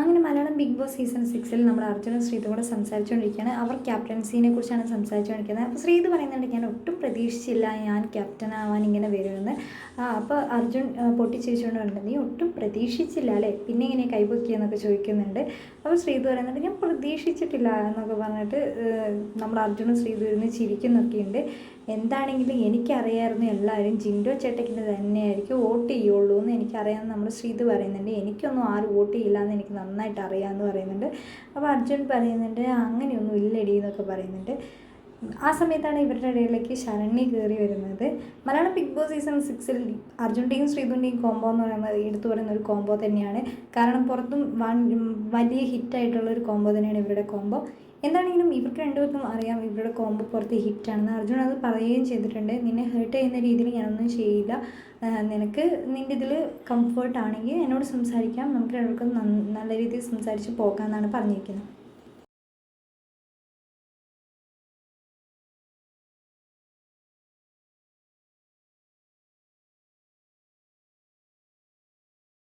അങ്ങനെ Malayalam big boss season സിക്സിൽ നമ്മൾ അർജുനും ശ്രീതും കൂടെ സംസാരിച്ചുകൊണ്ടിരിക്കുകയാണ്. അവർ ക്യാപ്റ്റൻസിനെ കുറിച്ചാണ് സംസാരിച്ചുകൊണ്ടിരിക്കുന്നത്. അപ്പോൾ ശ്രീത് പറയുന്നുണ്ട് ഞാൻ ഒട്ടും പ്രതീക്ഷിച്ചില്ല ഞാൻ ക്യാപ്റ്റൻ ആവാൻ ഇങ്ങനെ വരുമെന്ന്. അപ്പോൾ അർജുൻ പൊട്ടിച്ചിരിച്ചുകൊണ്ട് പറയുന്നത് നീ ഒട്ടും പ്രതീക്ഷിച്ചില്ല അല്ലേ? പിന്നെ ഇങ്ങനെ കൈപൊക്കിയെന്നൊക്കെ ചോദിക്കുന്നുണ്ട്. അപ്പോൾ ശ്രീത് പറയുന്നുണ്ട് ഞാൻ പ്രതീക്ഷിച്ചിട്ടില്ല എന്നൊക്കെ പറഞ്ഞിട്ട് നമ്മുടെ അർജുനും ശ്രീതു ഇരുന്ന് ചിരിക്കുന്നൊക്കെയുണ്ട് എന്താണെങ്കിലും എനിക്കറിയായിരുന്നു എല്ലാവരും ജിൻഡോ ചേട്ടക്കിന്റെ തന്നെയായിരിക്കും വോട്ട് ചെയ്യുള്ളൂ എന്ന് എനിക്കറിയാമെന്ന് നമ്മുടെ ശ്രീത് പറയുന്നുണ്ട്. എനിക്കൊന്നും ആരും വോട്ട് ചെയ്യില്ല എന്ന് എനിക്ക് നന്നായിട്ട് അറിയാമെന്ന് പറയുന്നുണ്ട്. അപ്പോൾ അർജുൻ പറയുന്നുണ്ട് അങ്ങനെയൊന്നും ഇല്ലടി എന്നൊക്കെ പറയുന്നുണ്ട്. ആ സമയത്താണ് ഇവരുടെ ഇടയിലേക്ക് ശരണ്യ കയറി വരുന്നത്. മലയാളം ബിഗ് ബോസ് സീസൺ സിക്സിൽ അർജുന്റെയും ശ്രീതുന്റെയും കോംബോ എന്ന് പറയുന്നത് എടുത്തു പറയുന്ന ഒരു കോംബോ തന്നെയാണ്. കാരണം പുറത്തും വലിയ ഹിറ്റായിട്ടുള്ള ഒരു കോംബോ തന്നെയാണ് ഇവരുടെ കോംബോ. എന്താണെങ്കിലും ഇവർക്ക് രണ്ടുപേർക്കും അറിയാം ഇവരുടെ കോംബോ പുറത്ത് ഹിറ്റാണെന്ന് അർജുൻ അത് പറയുകയും ചെയ്തിട്ടുണ്ട്. നിന്നെ ഹേർട്ട് ചെയ്യുന്ന രീതിയിൽ ഞാനൊന്നും ചെയ്യില്ല. നിനക്ക് നിന്റെ ഇതിൽ കംഫർട്ട് ആണെങ്കിൽ എന്നോട് സംസാരിക്കാം. നമുക്ക് രണ്ടുപേർക്കും നല്ല രീതിയിൽ സംസാരിച്ച് പോകാമെന്നാണ് പറഞ്ഞിരിക്കുന്നത്.